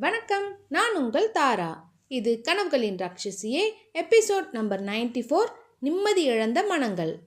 வணக்கம் நான் உங்கள் தாரா. இது கனவுகளின் ராட்சசியே எபிசோட் நம்பர் 94 ஃபோர் நிம்மதி இழந்த மனங்கள்.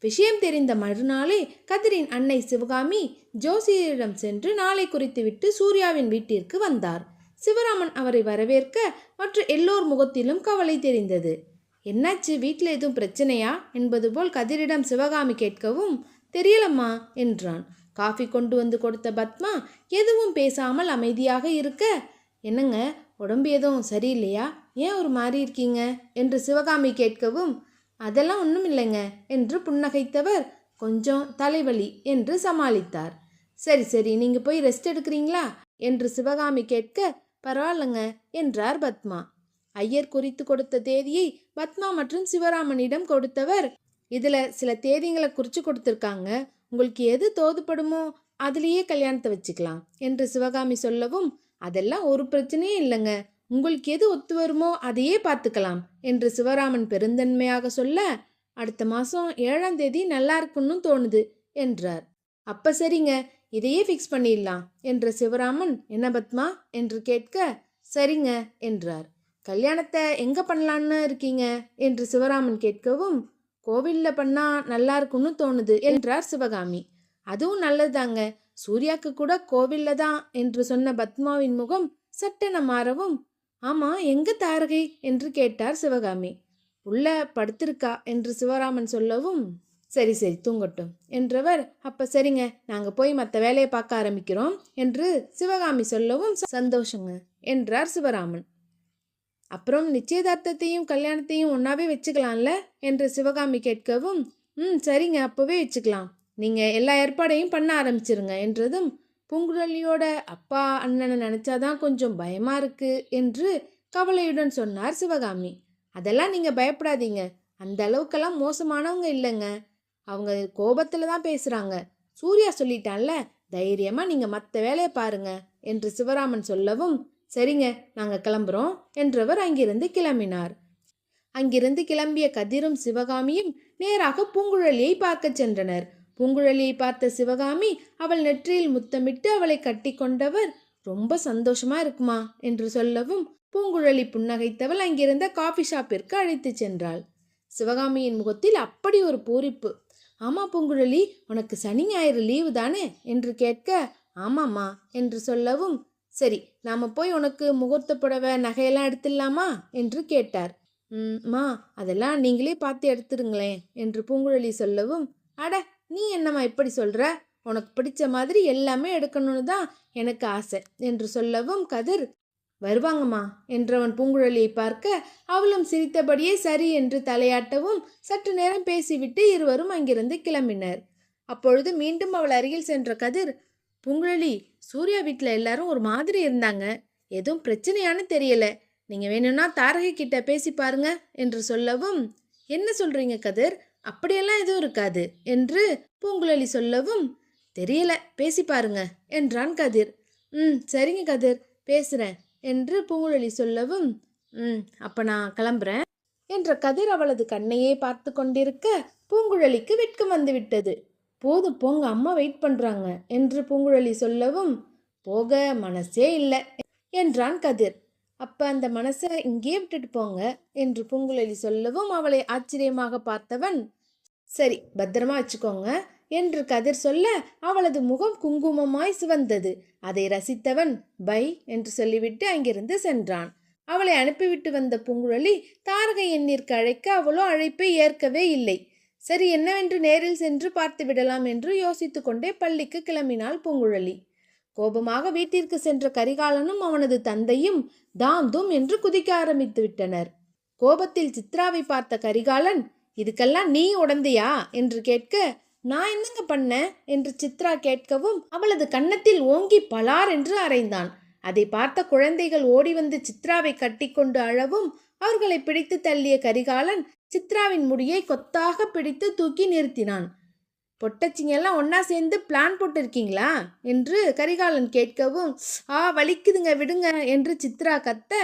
விஷயம் தெரிந்த மறுநாளே கதிரின் அன்னை சிவகாமி ஜோசியரிடம் சென்று நாளை குறித்துவிட்டு சூர்யாவின் வீட்டிற்கு வந்தார். சிவராமன் அவரை வரவேற்க மற்ற எல்லோர் முகத்திலும் கவலை தெரிந்தது. என்னாச்சு வீட்டில் எதுவும் பிரச்சனையா? என்பது போல் கதிரிடம் சிவகாமி கேட்கவும் தெரியலம்மா என்றான். காஃபி கொண்டு வந்து கொடுத்த பத்மா எதுவும் பேசாமல் அமைதியாக இருக்க என்னங்க உடம்பு எதுவும் சரியில்லையா? ஏன் ஒரு மாதிரி இருக்கீங்க? என்று சிவகாமி கேட்கவும் அதெல்லாம் ஒன்றும் இல்லைங்க என்று புன்னகைத்தவர் கொஞ்சம் தலைவலி என்று சமாளித்தார். சரி சரி நீங்கள் போய் ரெஸ்ட் எடுக்கிறீங்களா? என்று சிவகாமி கேட்க பரவாயில்லைங்க என்றார் பத்மா. ஐயர் குறித்து கொடுத்த தேதியை பத்மா மற்றும் சிவராமனிடம் கொடுத்தவர் இதில் சில தேதிங்களை குறித்து கொடுத்துருக்காங்க. உங்களுக்கு எது தோதுப்படுமோ அதுலேயே கல்யாணத்தை வச்சுக்கலாம் என்று சிவகாமி சொல்லவும் அதெல்லாம் ஒரு பிரச்சனையும் இல்லைங்க. உங்களுக்கு எது ஒத்து வருமோ அதையே பார்த்துக்கலாம் என்று சிவராமன் பெருந்தன்மையாக சொல்ல அடுத்த மாதம் ஏழாம் தேதி நல்லா இருக்குன்னு தோணுது என்றார். அப்ப சரிங்க. இதையே ஃபிக்ஸ் பண்ணிடலாம் என்ற சிவராமன் என்ன பத்மா? என்று கேட்க சரிங்க என்றார். கல்யாணத்தை எங்க பண்ணலான்னு இருக்கீங்க? என்று சிவராமன் கேட்கவும் கோவிலில் பண்ணால் நல்லா இருக்கும்னு தோணுது என்றார் சிவகாமி. அதுவும் நல்லதுதாங்க. சூர்யாக்கு கூட கோவில்ல தான் என்று சொன்ன பத்மாவின் முகம் சட்டென மாறவும் ஆமாம் எங்க தாரகை? என்று கேட்டார் சிவகாமி. உள்ள படுத்திருக்கா? என்று சிவராமன் சொல்லவும் சரி சரி தூங்கட்டும். என்றவர் அப்ப சரிங்க நாங்க போய் மற்ற வேலையை பார்க்க ஆரம்பிக்கிறோம் என்று சிவகாமி சொல்லவும் சந்தோஷங்க என்றார் சிவராமன். அப்புறம் நிச்சயதார்த்தத்தையும் கல்யாணத்தையும் ஒன்றாவே வச்சுக்கலாம்ல? என்று சிவகாமி கேட்கவும் ம் சரிங்க அப்போவே வச்சுக்கலாம். நீங்கள் எல்லா ஏற்பாடையும் பண்ண ஆரம்பிச்சிருங்க என்றதும் பூங்குழலியோட அப்பா அண்ணனை நினச்சாதான் கொஞ்சம் பயமாக இருக்குது என்று கவலையுடன் சொன்னார் சிவகாமி. அதெல்லாம் நீங்கள் பயப்படாதீங்க. அந்த அளவுக்கெல்லாம் மோசமானவங்க இல்லைங்க. அவங்க கோபத்தில் தான் பேசுகிறாங்க சூர்யா சொல்லிட்டான்ல தைரியமாக நீங்கள் மற்ற வேலையை பாருங்க என்று சிவராமன் சொல்லவும் சரிங்க நாங்கள் கிளம்புறோம் என்றவர் அங்கிருந்து கிளம்பினார். அங்கிருந்து கிளம்பிய கதிரும் சிவகாமியும் நேராக பூங்குழலியை பார்க்கச் சென்றனர். பூங்குழலியை பார்த்த சிவகாமி அவள் நெற்றியில் முத்தமிட்டு அவளை கட்டி கொண்டவர் ரொம்ப சந்தோஷமா இருக்குமா? என்று சொல்லவும் பூங்குழலி புன்னகைத்தவள் அங்கிருந்த காஃபி ஷாப்பிற்கு அழைத்துச் சென்றாள். சிவகாமியின் முகத்தில் அப்படி ஒரு பூரிப்பு. ஆமா பூங்குழலி உனக்கு சனி ஞாயிறு லீவு தானே? என்று கேட்க ஆமாம்மா என்று சொல்லவும் சரி நாம் போய் உனக்கு முகூர்த்த புடவை நகையெல்லாம் எடுத்துடலாமா? என்று கேட்டார். மா அதெல்லாம் நீங்களே பார்த்து எடுத்துடுங்களேன் என்று பூங்குழலி சொல்லவும் அட நீ என்னம்மா இப்படி சொல்கிற உனக்கு பிடிச்ச மாதிரி எல்லாமே எடுக்கணும்னு தான் எனக்கு ஆசை என்று சொல்லவும் கதிர் வருவாங்கம்மா என்றவன் பூங்குழலியை பார்க்க அவளும் சிரித்தபடியே சரி என்று தலையாட்டவும் சற்று நேரம் பேசிவிட்டு இருவரும் அங்கிருந்து கிளம்பினர். அப்பொழுது மீண்டும் அவள் அருகில் சென்ற கதிர் பூங்குழலி சூர்யா வீட்டில் எல்லாரும் ஒரு மாதிரி இருந்தாங்க. எதுவும் பிரச்சனையான்னு தெரியல. நீங்கள் வேணும்னா தாரகை கிட்ட பேசி பாருங்க என்று சொல்லவும் என்ன சொல்றீங்க கதிர்? அப்படியெல்லாம் எதுவும் இருக்காது என்று பூங்குழலி சொல்லவும் தெரியல பேசி பாருங்க என்றான் கதிர். ம் சரிங்க கதிர் பேசுகிறேன் என்று பூங்குழலி சொல்லவும் ம் அப்போ நான் கிளம்புறேன் என்ற கதிர் அவளது கண்ணையே பார்த்து கொண்டிருக்க பூங்குழலிக்கு வெட்கம் வந்துவிட்டது போதும் போங்க அம்மா வெயிட் பண்ணுறாங்க என்று பூங்குழலி சொல்லவும் போக மனசே இல்லை என்றான் கதிர். அப்ப அந்த மனசை இங்கே விட்டுட்டு போங்க என்று பூங்குழலி சொல்லவும் அவளை ஆச்சரியமாக பார்த்தவன் சரி பத்திரமா வச்சுக்கோங்க என்று கதிர் சொல்ல அவளது முகம் குங்குமமாய் சிவந்தது. அதை ரசித்தவன் பை என்று சொல்லிவிட்டு அங்கிருந்து சென்றான். அவளை அனுப்பிவிட்டு வந்த பூங்குழலி தாரகை எண்ணிற்கு அழைக்க அவளோ அழைப்பை ஏற்கவே இல்லை. சரி என்னவென்று நேரில் சென்று பார்த்து விடலாம் என்று யோசித்து கொண்டே பள்ளிக்கு கிளம்பினாள் பூங்குழலி. கோபமாக வீட்டிற்கு சென்ற கரிகாலனும் அவனது தந்தையும் தாம் தும் என்று குதிக்க ஆரம்பித்து விட்டனர். கோபத்தில் சித்ராவை பார்த்த கரிகாலன் இதுக்கெல்லாம் நீ உடந்தையா? என்று கேட்க நான் என்னங்க பண்ண? என்று சித்ரா கேட்கவும் அவளது கன்னத்தில் ஓங்கி பலார் என்று அறைந்தான். அதை பார்த்த குழந்தைகள் ஓடி வந்து சித்ராவை கட்டிக்கொண்டு அழவும் அவர்களை பிடித்து தள்ளிய கரிகாலன் சித்ராவின் முடியை கொத்தாக பிடித்து தூக்கி நிறுத்தினான். பொட்டச்சிங்க எல்லாம் சேர்ந்து பிளான் போட்டிருக்கீங்களா? என்று கரிகாலன் கேட்கவும் ஆ வலிக்குதுங்க விடுங்க என்று சித்ரா கத்த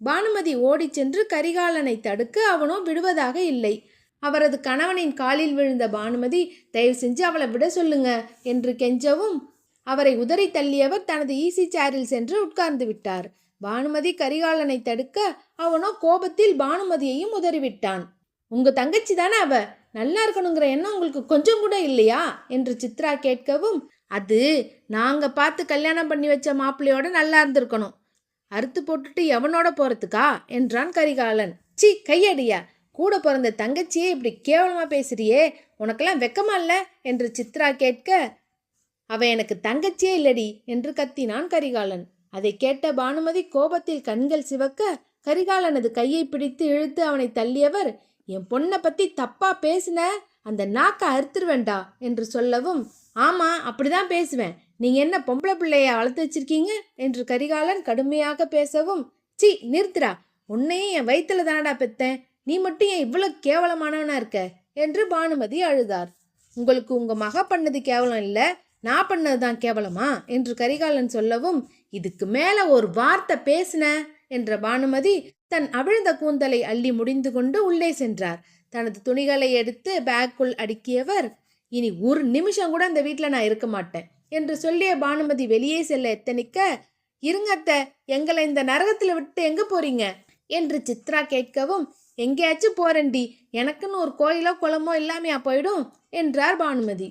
பானுமதி ஓடிச் சென்று கரிகாலனை தடுக்க அவனோ விடுவதாக இல்லை. அவரது கணவனின் காலில் விழுந்த பானுமதி தயவு செஞ்சு அவளை விட சொல்லுங்க என்று கெஞ்சவும் அவரை உதறி தள்ளியவர் தனது ஈசி சேரில் சென்று உட்கார்ந்து விட்டார். பானுமதி கரிகாலனை தடுக்க அவனோ கோபத்தில் பானுமதியையும் உதறிவிட்டான். உங்க தங்கச்சி தானே அவ. நல்லா இருக்கணுங்கிற எண்ணம் உங்களுக்கு கொஞ்சம் கூட இல்லையா? என்று சித்ரா கேட்கவும் அது நாங்க பார்த்து கல்யாணம் பண்ணி வச்ச மாப்பிள்ளையோட நல்லா இருந்திருக்கணும். அறுத்து போட்டுட்டு எவனோட போறதுக்கா? என்றான் கரிகாலன். சி கையடியா. கூட பிறந்த தங்கச்சியே இப்படி கேவலமா பேசுறியே. உனக்கெல்லாம் வெக்கமா இல்ல? என்று சித்ரா கேட்க அவ எனக்கு தங்கச்சியே இல்லடி என்று கத்தினான் கரிகாலன். அதை கேட்ட பானுமதி கோபத்தில் கண்கள் சிவக்க கரிகாலனது கையை பிடித்து இழுத்து அவனை தள்ளியவர் என் பொண்ணை பற்றி தப்பாக பேசின அந்த நாக்கை அறுத்துருவேண்டா என்று சொல்லவும் ஆமா அப்படிதான் பேசுவேன். நீங்கள் என்ன பொம்பளை பிள்ளைய வளர்த்து வச்சிருக்கீங்க? என்று கரிகாலன் கடுமையாக பேசவும் சி நிறுத்துடா. உன்னையும் என் வயிற்றுல தானடா பெத்தேன். நீ மட்டும் ஏன் இவ்வளோ கேவலமானவனா இருக்க? என்று பானுமதி அழுதார். உங்களுக்கு உங்கள் மக பண்ணது கேவலம் இல்லை. நான் பண்ணது தான் கேவலமா? என்று கரிகாலன் சொல்லவும் இதுக்கு மேலே ஒரு வார்த்தை பேசின என்ற பானுமதி தன் அவிழ்ந்த கூந்தலை அள்ளி முடிந்து கொண்டு உள்ளே சென்றார். தனது துணிகளை எடுத்து பேக்குள் அடுக்கியவர் இனி ஒரு நிமிஷம் கூட அந்த வீட்டில் நான் இருக்க மாட்டேன் என்று சொல்லிய பானுமதி வெளியே செல்ல எத்தனிக்க இருங்கத்த எங்களை இந்த நரகத்தில் விட்டு எங்க போறீங்க? என்று சித்ரா கேட்கவும் எங்கேயாச்சும் போறேன்டி எனக்குன்னு ஒரு கோயிலோ குளமோ இல்லாமையா போயிடும் என்றார் பானுமதி.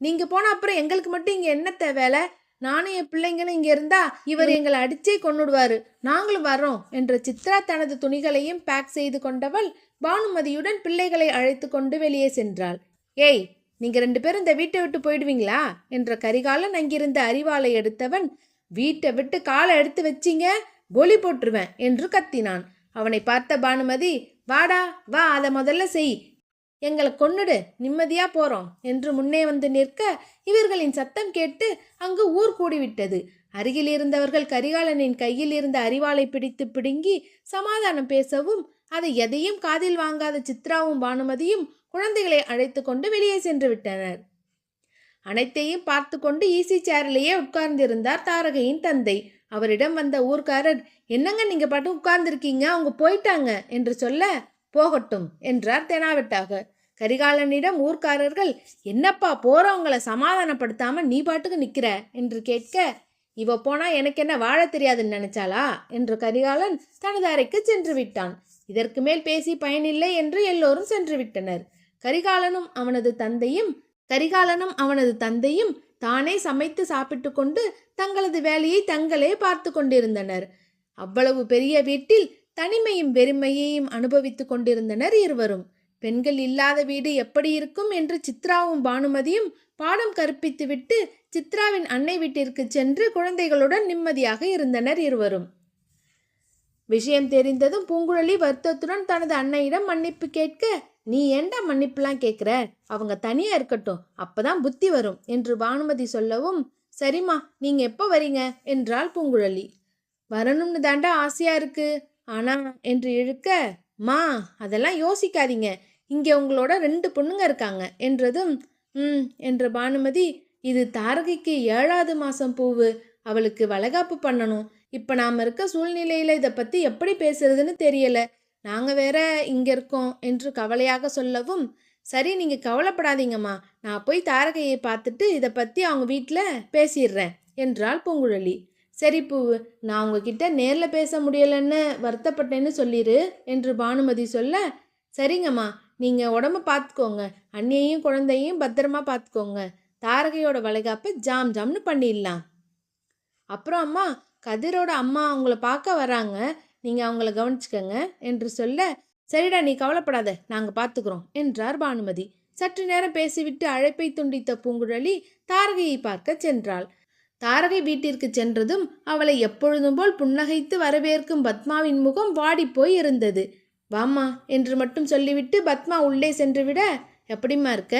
நீங்க போன அப்புறம் எங்களுக்கு மட்டும் இங்க என்ன வேலை? நானும் என் பிள்ளைங்களும் இங்க இருந்தா இவர் எங்களை அடிச்சே கொன்னுடுவாரு. நாங்களும் வர்றோம் என்ற சித்ரா தனது துணிகளையும் பேக் செய்து கொண்டவள் பானுமதியுடன் பிள்ளைகளை அழைத்து கொண்டு வெளியே சென்றாள். ஏய் நீங்க ரெண்டு பேரும் இந்த வீட்டை விட்டு போயிடுவீங்களா? என்ற கரிகாலன் அங்கிருந்த அறிவாளை எடுத்தவன் வீட்டை விட்டு காலை எடுத்து வச்சீங்க கோலி போட்டுருவேன் என்று கத்தினான். அவனை பார்த்த பானுமதி வாடா வா அதை முதல்ல செய் எங்களை கொன்னுடு நிம்மதியா போறோம் என்று முன்னே வந்து நிற்க இவர்களின் சத்தம் கேட்டு அங்கு ஊர் கூடிவிட்டது. அருகில் இருந்தவர்கள் கரிகாலனின் கையில் இருந்த அரிவாளை பிடித்து பிடுங்கி சமாதானம் பேசவும் அதை எதையும் காதில் வாங்காத சித்ராவும் பானுமதியும் குழந்தைகளை அழைத்து கொண்டு வெளியே சென்று விட்டனர். அனைத்தையும் பார்த்து கொண்டு ஈசி சேரிலேயே உட்கார்ந்திருந்தார் தாரகையின் தந்தை. அவரிடம் வந்த ஊர்க்காரர் என்னங்க நீங்க பாட்டு உட்கார்ந்திருக்கீங்க? அவங்க போயிட்டாங்க என்று சொல்ல போகட்டும் என்றார் தெனாவெட்டாக. கரிகாலனிடம் ஊர்க்காரர்கள் என்னப்பா போறவங்களை சமாதானப்படுத்தாம நீ பாட்டுக்கு நிக்கிற? என்று கேட்க இவ போனா எனக்கு என்ன வாழ தெரியாதுன்னு நினைச்சாளா? என்று கரிகாலன் தனது அறைக்கு சென்று விட்டான். இதற்கு மேல் பேசி பயனில்லை என்று எல்லோரும் சென்று விட்டனர். கரிகாலனும் அவனது தந்தையும் கரிகாலனும் அவனது தந்தையும் தானே சமைத்து சாப்பிட்டு கொண்டு தங்களது வேலையை தங்களே பார்த்து கொண்டிருந்தனர். அவ்வளவு பெரிய வீட்டில் தனிமையும் வெறுமையையும் அனுபவித்துக் கொண்டிருந்தனர் இருவரும். பெண்கள் இல்லாத வீடு எப்படி இருக்கும் என்று சித்ராவும் பானுமதியும் பாடம் கற்பித்துவிட்டு சித்ராவின் அன்னை வீட்டிற்கு சென்று குழந்தைகளுடன் நிம்மதியாக இருந்தனர் இருவரும். விஷயம் தெரிந்ததும் பூங்குழலி வருத்தத்துடன் தனது அன்னையிடம் மன்னிப்பு கேட்க நீ ஏண்டா மன்னிப்புலாம் கேட்குற? அவங்க தனியாக இருக்கட்டும் அப்பதான் புத்தி வரும் என்று பானுமதி சொல்லவும் சரிம்மா நீங்கள் எப்போ வரீங்க? என்றாள் பூங்குழலி. வரணும்னு தாண்டா ஆசையாக இருக்குது ஆனா என்று இழுக்க மா அதெல்லாம் யோசிக்காதீங்க. இங்கே உங்களோட ரெண்டு பொண்ணுங்க இருக்காங்க. என்றதும் ம் என்ற பானுமதி இது தாரகைக்கு ஏழாவது மாதம் பூவு. அவளுக்கு வளகாப்பு பண்ணணும். இப்போ நாம் இருக்க சூழ்நிலையில் இதை பற்றி எப்படி பேசுறதுன்னு தெரியலை. நாங்கள் வேற இங்கே இருக்கோம் என்று கவலையாக சொல்லவும் சரி நீங்கள் கவலைப்படாதீங்கம்மா. நான் போய் தாரகையை பார்த்துட்டு இதை பற்றி அவங்க வீட்டில் பேசிடுறேன் என்றாள் பூங்குழலி. சரி பூவு நான் உங்ககிட்ட நேரில் பேச முடியலன்னு வருத்தப்பட்டேன்னு சொல்லிடு என்று பானுமதி சொல்ல சரிங்கம்மா நீங்கள் உடம்ப பார்த்துக்கோங்க அண்ணியையும் குழந்தையும் பத்திரமா பார்த்துக்கோங்க தாரகையோட வளைகாப்பை ஜாம் ஜாம்னு பண்ணிடலாம். அப்புறம் அம்மா கதிரோட அம்மா அவங்கள பார்க்க வராங்க நீங்கள் அவங்கள கவனிச்சுக்கங்க என்று சொல்ல சரிடா நீ கவலைப்படாத நாங்கள் பார்த்துக்குறோம் என்றார் பானுமதி. சற்று நேரம் பேசிவிட்டு அழைப்பை துண்டித்த பூங்குழலி தாரகையை பார்க்க சென்றாள். தாரகை வீட்டிற்கு சென்றதும் அவளை எப்பொழுதும் போல் புன்னகைத்து வரவேற்கும் பத்மாவின் முகம் வாடிப்போய் இருந்தது. வாம்மா என்று மட்டும் சொல்லிவிட்டு பத்மா உள்ளே சென்றுவிட எப்படிம்மா இருக்க?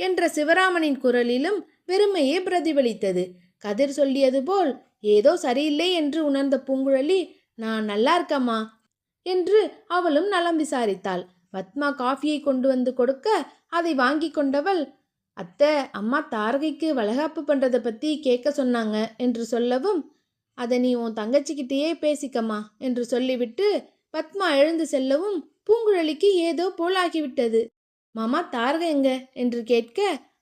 என்ற சிவராமனின் குரலிலும் வெறுமையே பிரதிபலித்தது. கதிர் சொல்லியது போல் ஏதோ சரியில்லை என்று உணர்ந்த பூங்குழலி நான் நல்லா இருக்கம்மா என்று அவளும் நலம் விசாரித்தாள். பத்மா காஃபியை கொண்டு வந்து கொடுக்க அதை வாங்கி கொண்டவள் அத்தை அம்மா தாரகைக்கு வளகாப்பு பண்ணுறதை பற்றி கேட்க சொன்னாங்க என்று சொல்லவும் அதை நீ உன் தங்கச்சிக்கிட்டேயே பேசிக்கம்மா என்று சொல்லிவிட்டு பத்மா எழுந்து செல்லவும் பூங்குழலிக்கு ஏதோ போலாகிவிட்டது. மாமா தாரகை எங்க? என்று கேட்க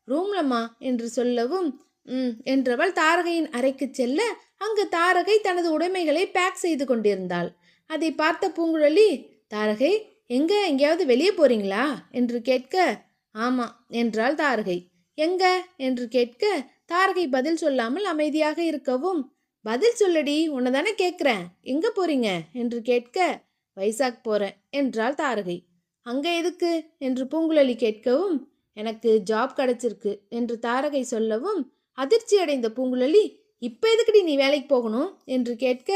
ரூம்லம்மா என்று சொல்லவும் ம் என்றவள் தாரகையின் அறைக்கு செல்ல அங்கு தாரகை தனது உடைமைகளை பேக் செய்து கொண்டிருந்தாள். அதை பார்த்த பூங்குழலி தாரகை எங்க? எங்கேயாவது வெளியே போறீங்களா? என்று கேட்க ஆமா என்றாள் தாரகை. எங்க? என்று கேட்க தாரகை பதில் சொல்லாமல் அமைதியாக இருக்கவும் பதில் சொல்லடி உன்னை தானே கேட்குறேன் எங்க போறீங்க? என்று கேட்க வைசாக் போறேன் என்றாள் தாரகை. அங்க எதுக்கு? என்று பூங்குழலி கேட்கவும் எனக்கு ஜாப் கிடைச்சிருக்கு என்று தாரகை சொல்லவும் அதிர்ச்சி அடைந்த பூங்குழலி இப்போ எதுக்குடி நீ வேலைக்கு போகணும்? என்று கேட்க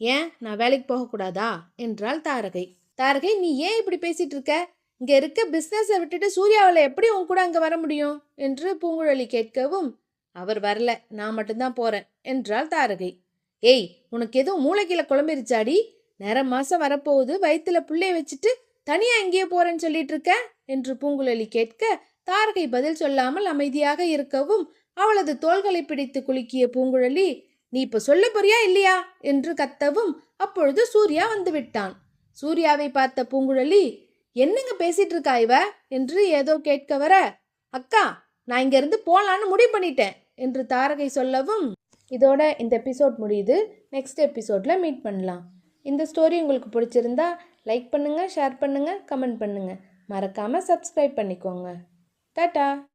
ஏன் நான் வேலைக்கு போகக்கூடாதா? என்றாள் தாரகை. தாரகை நீ ஏன் இப்படி பேசிட்டு இருக்க? இங்க இருக்க பிஸ்னஸை விட்டுட்டு சூர்யாவில் எப்படி உன் கூட அங்கே வர முடியும்? என்று பூங்குழலி கேட்கவும் அவர் வரல நான் மட்டும்தான் போறேன் என்றாள் தாரகை. ஏய் உனக்கு எதுவும் மூளைக்கில குழம்பிருச்சாடி? நேர மாசம் வரப்போகுது வயிற்றுல புள்ளைய வச்சுட்டு தனியா எங்கேயோ போறேன்னு சொல்லிட்டு இருக்க என்று பூங்குழலி கேட்க தாரகை பதில் சொல்லாமல் அமைதியாக இருக்கவும் அவளது தோள்களை பிடித்து குலுக்கிய பூங்குழலி நீ இப்ப சொல்ல போறியா இல்லையா? என்று கத்தவும் அப்பொழுது சூர்யா வந்து விட்டான். சூர்யாவை பார்த்த பூங்குழலி என்னங்க பேசிட்டு இருக்கா இவ? என்று ஏதோ கேட்க வர அக்கா நான் இங்கேருந்து போகலான்னு முடிவு பண்ணிட்டேன் என்று தாரகை சொல்லவும் இதோட இந்த எபிசோட் முடியுது. நெக்ஸ்ட் எபிசோடில் மீட் பண்ணலாம். இந்த ஸ்டோரி உங்களுக்கு பிடிச்சிருந்தா லைக் பண்ணுங்கள் ஷேர் பண்ணுங்கள் கமெண்ட் பண்ணுங்கள் மறக்காமல் சப்ஸ்கிரைப் பண்ணிக்கோங்க. டாட்டா!